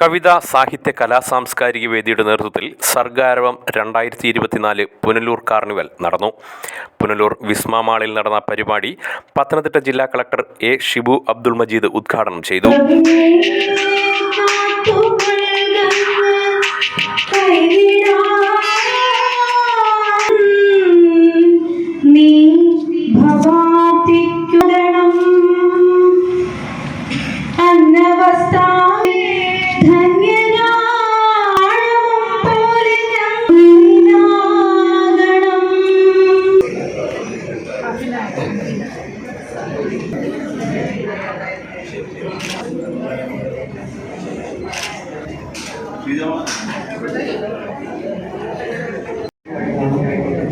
കവിത സാഹിത്യ കലാ സാംസ്കാരിക വേദിയുടെ നേതൃത്വത്തിൽ സർഗാരവം രണ്ടായിരത്തി ഇരുപത്തിനാല് പുനലൂർ കാർണിവൽ നടന്നു. പുനലൂർ വിസ്മ മാളിൽ നടന്ന പരിപാടി പത്തനംതിട്ട ജില്ലാ കളക്ടർ എ ഷിബു അബ്ദുൾ മജീദ് ഉദ്ഘാടനം ചെയ്തു.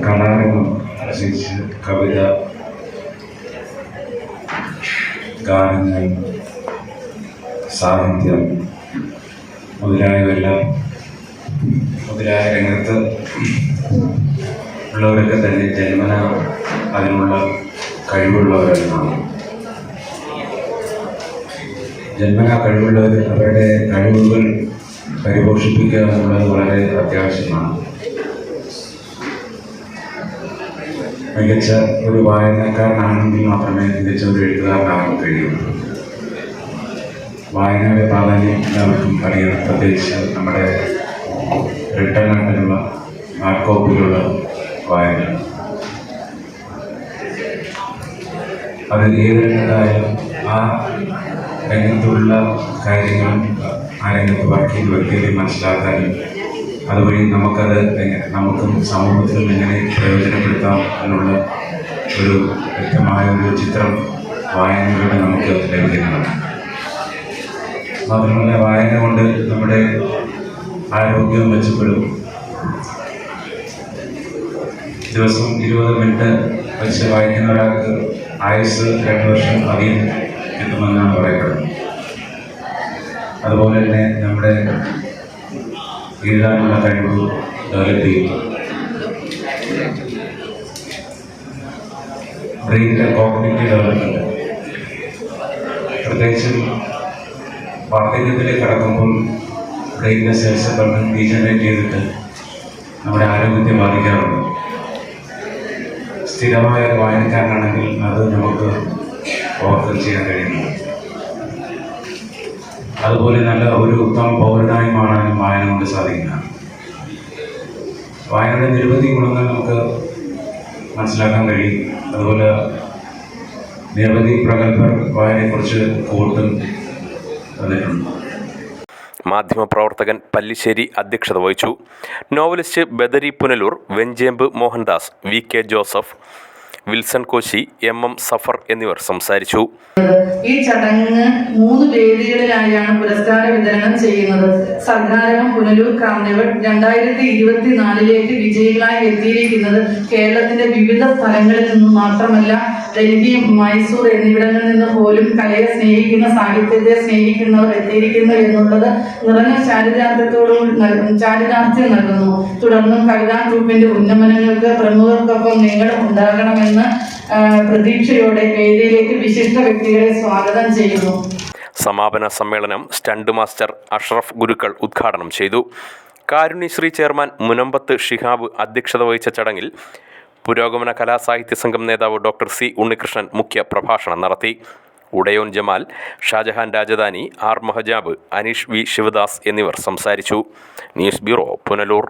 കലാരംഗം രചിച്ച് കവിത ഗാനങ്ങൾ സാഹിത്യം മുതലായവയെല്ലാം മുതലായ രംഗത്ത് ഉള്ളവരൊക്കെ തന്നെ ജന്മന അതിനുള്ള കഴിവുള്ളവരെന്നാണ്. ജന്മന കഴിവുള്ളവർ അവരുടെ കഴിവുകൾ പരിപോഷിപ്പിക്കുക എന്നുള്ളത് വളരെ അത്യാവശ്യമാണ്. മികച്ച ഒരു വായനക്കാരനാണെങ്കിൽ മാത്രമേ മികച്ച ഒരു എഴുത്തുകാരനാകാൻ കഴിയൂ. വായനയുടെ പ്രാധാന്യം എല്ലാവർക്കും അറിയണം പ്രത്യേകിച്ച് നമ്മുടെ റിട്ടേൺ ആയിട്ടുള്ള ഹാർഡ് കോപ്പിയിലുള്ള വായന. അത് നേരിടേണ്ടതായ ആ രംഗത്തുള്ള കാര്യങ്ങൾ ആ രംഗത്ത് വർക്ക് ചെയ്ത് വ്യക്തികളെ മനസ്സിലാക്കാനും അതുവഴി നമുക്കത് എങ്ങനെ നമുക്കും സമൂഹത്തിലും എങ്ങനെ പ്രയോജനപ്പെടുത്താം എന്നുള്ള ഒരു വ്യക്തമായ ഒരു ചിത്രം വായനയിലൂടെ നമുക്ക് ലഭിക്കുന്നതാണ്. മാത്രമല്ല വായന കൊണ്ട് നമ്മുടെ ആരോഗ്യം മെച്ചപ്പെടും. ദിവസം ഇരുപത് മിനിറ്റ് വെച്ച് വായിക്കുന്ന ഒരാൾക്ക് ആയുസ് രണ്ട് വർഷം അധികം കിട്ടുമെന്നാണ് പറയപ്പെടുന്നത് അതുപോലെ തന്നെ നമ്മുടെ എഴുതാനുള്ള കഴിവ് ഡെവലപ്പ് ചെയ്യും ബ്രെയിനിന്റെ കോഗ്നേറ്റീവ് ഡെവലപ്മെന്റ് പ്രത്യേകിച്ചും വാർദ്ധക്യത്തിലേക്ക് കടക്കുമ്പോൾ ബ്രെയിനിന്റെ സെൽസ് പെട്ടെന്ന് ഡീജനറേറ്റ് ചെയ്തിട്ട് നമ്മുടെ ആരോഗ്യത്തെ ബാധിക്കാറുണ്ട്. സ്ഥിരമായ ഒരു വായനക്കാരനാണെങ്കിൽ അത് നമുക്ക് ഓവർകം ചെയ്യാൻ കഴിയുന്നു. അതുപോലെ നല്ല ഒരു ഉത്തമ പൗരനായി മാറാനും വായന കൊണ്ട് സാധിക്കുന്ന. വായനയുടെ നിരവധി ഗുണങ്ങൾ നമുക്ക് മനസ്സിലാക്കാൻ കഴിയും. അതുപോലെ നിരവധി പ്രഗത്ഭർ വായനയെക്കുറിച്ച് കോട്ടും തന്നിട്ടുണ്ട് മാധ്യമപ്രവർത്തകൻ പല്ലിശ്ശേരി അധ്യക്ഷത വഹിച്ചു. Novelist Badari Punalur Venchempu Mohandas V K Joseph Wilson Koshy M M Safar എന്നിവർ സംസാരിച്ചു. ഈ ചടങ്ങ് മൂന്ന് വേദികളിലായാണ് പുരസ്കാര വിതരണം ചെയ്യുന്നത്. സർഗാരകം പുനലൂർ കാർണിവൽ രണ്ടായിരത്തി ഇരുപത്തിനാലിലേക്ക് വിജയികളായി എത്തിയിരിക്കുന്നത് കേരളത്തിന്റെ വിവിധ സ്ഥലങ്ങളിൽ നിന്നും മാത്രമല്ല ഡൽഹി മൈസൂർ എന്നിവിടങ്ങളിൽ നിന്ന് പോലും കലയെ സ്നേഹിക്കുന്ന സാഹിത്യത്തെ സ്നേഹിക്കുന്നവർ എത്തിയിരിക്കുന്നു എന്നുള്ളത് നിറഞ്ഞ ചാരിതാർത്ഥ്യത്തോടും ചാരിതാർത്ഥ്യം നൽകുന്നു. തുടർന്നും കവിതാ ഗ്രൂപ്പിന്റെ ഉന്നമനങ്ങൾക്ക് പ്രമുഖർക്കൊപ്പം നിങ്ങളും ഉണ്ടാകണമെന്ന് പ്രതീക്ഷയോടെ വേദിയിലേക്ക് വിശിഷ്ട വ്യക്തികളെ സ്വാഗതം ചെയ്യുന്നു. സമാപന സമ്മേളനം സ്റ്റണ്ട് മാസ്റ്റർ അഷ്റഫ് ഗുരുക്കൾ ഉദ്ഘാടനം ചെയ്തു. കാരുണ്യശ്രീ ചെയർമാൻ മുനമ്പത്ത് ഷിഹാബ് അധ്യക്ഷത വഹിച്ച ചടങ്ങിൽ പുരോഗമന കലാസാഹിത്യ സംഘം നേതാവ് ഡോക്ടർ സി ഉണ്ണികൃഷ്ണൻ മുഖ്യ പ്രഭാഷണം നടത്തി. ഉടയോൻ ജമാൽ ഷാജഹാൻ രാജധാനി ആർ മഹജാബ് അനീഷ് വി ശിവദാസ് എന്നിവർ സംസാരിച്ചു. News bureau Punalur.